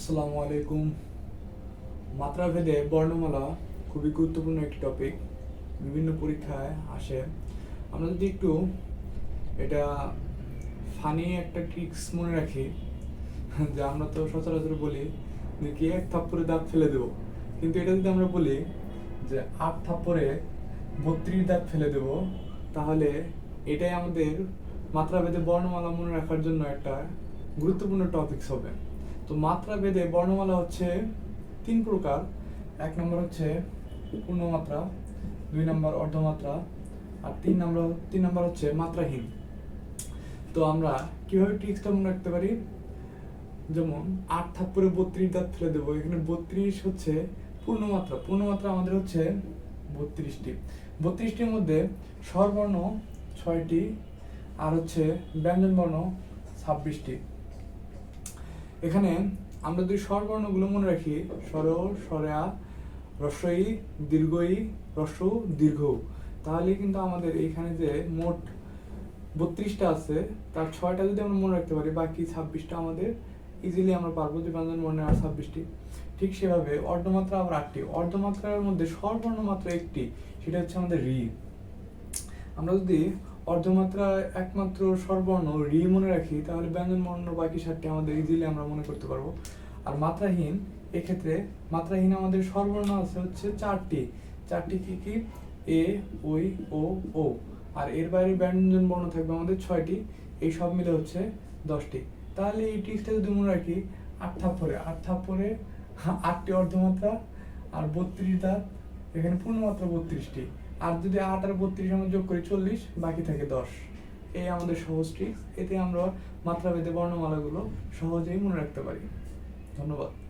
আসসালামু আলাইকুম। মাত্রাভেদে বর্ণমালা খুবই গুরুত্বপূর্ণ একটি টপিক বিভিন্ন পরীক্ষায় আসে। আমরা যদি একটু এটা ফানি একটা ট্রিক্স মনে রাখি, যে আমরা তো সচরাচর বলি যে কি এক থাপ্পড়ে দাঁত ফেলে দেবো? কিন্তু এটা যদি আমরা বলি যে আট থাপ্পড়ে বত্রিশ দাঁত ফেলে দেবো, তাহলে এটাই আমাদের মাত্রাভেদে বর্ণমালা মনে রাখার জন্য একটা গুরুত্বপূর্ণ টপিকস হবে। তো মাত্রা ভেদে বর্ণমালা হচ্ছে তিন প্রকার। এক নম্বর হচ্ছে পূর্ণমাত্রা, দুই নম্বর অর্ধমাত্রা, আর তিন নম্বর তিন নম্বর হচ্ছে মাত্রাহীন। তো আমরা কীভাবে ট্রিক্সটা মনে রাখতে পারি? যেমন, আট থাপ্পড়ে বত্রিশ দাঁত ফেলে দেবো। এখানে বত্রিশ হচ্ছে পূর্ণমাত্রা। পূর্ণমাত্রা আমাদের হচ্ছে বত্রিশটি। বত্রিশটির মধ্যে স্বরবর্ণ ছয়টি, আর হচ্ছে ব্যঞ্জন বর্ণ ছাব্বিশটি। এখানে আমরা যদি স্বরবর্ণগুলো মনে রাখি। স্বর, স্বরা রস্বই দীর্ঘই রস্ব দীর্ঘ। তাহলে কিন্তু আমাদের এইখানে যে মোট বত্রিশটা আছে, তার ছয়টা যদি আমরা মনে রাখতে পারি, বাকি ছাব্বিশটা আমাদের ইজিলি আমরা পারব, যে ব্যঞ্জন বর্ণের আর ছাব্বিশটি। ঠিক সেভাবে অর্ধমাত্রা আবার আটটি। অর্ধমাত্রার মধ্যে স্বরবর্ণ মাত্র একটি, সেটা হচ্ছে আমাদের রি। আমরা যদি অর্ধমাত্রা একমাত্র স্বরবর্ণ রি মনে রাখি, তাহলে ব্যঞ্জন বর্ণ বাকি সাতটি আমাদের ইজিলি আমরা মনে করতে পারব। আর মাত্রাহীন, এক্ষেত্রে মাত্রাহীন আমাদের স্বরবর্ণ আছে হচ্ছে চারটি। চারটি কি কি? এ ওই ও ও আর এর বাইরে ব্যঞ্জন বর্ণ থাকবে আমাদের ছয়টি। এই সব মিলে হচ্ছে দশটি। তাহলে এই ট্রিক্সটা যদি মনে রাখি, আট থাপ্পরে আট থাপ্পরে আটটি অর্ধমাত্রা আর বত্রিশ দাঁত, এখানে পূর্ণমাত্রা বত্রিশটি। আর যদি আট আর বত্রিশ আমরা যোগ করি চল্লিশ, বাকি থাকে দশ। এই আমাদের সহজ ট্রিক্স এতে আমরা মাত্রাভেদে বর্ণমালাগুলো সহজেই মনে রাখতে পারি। ধন্যবাদ।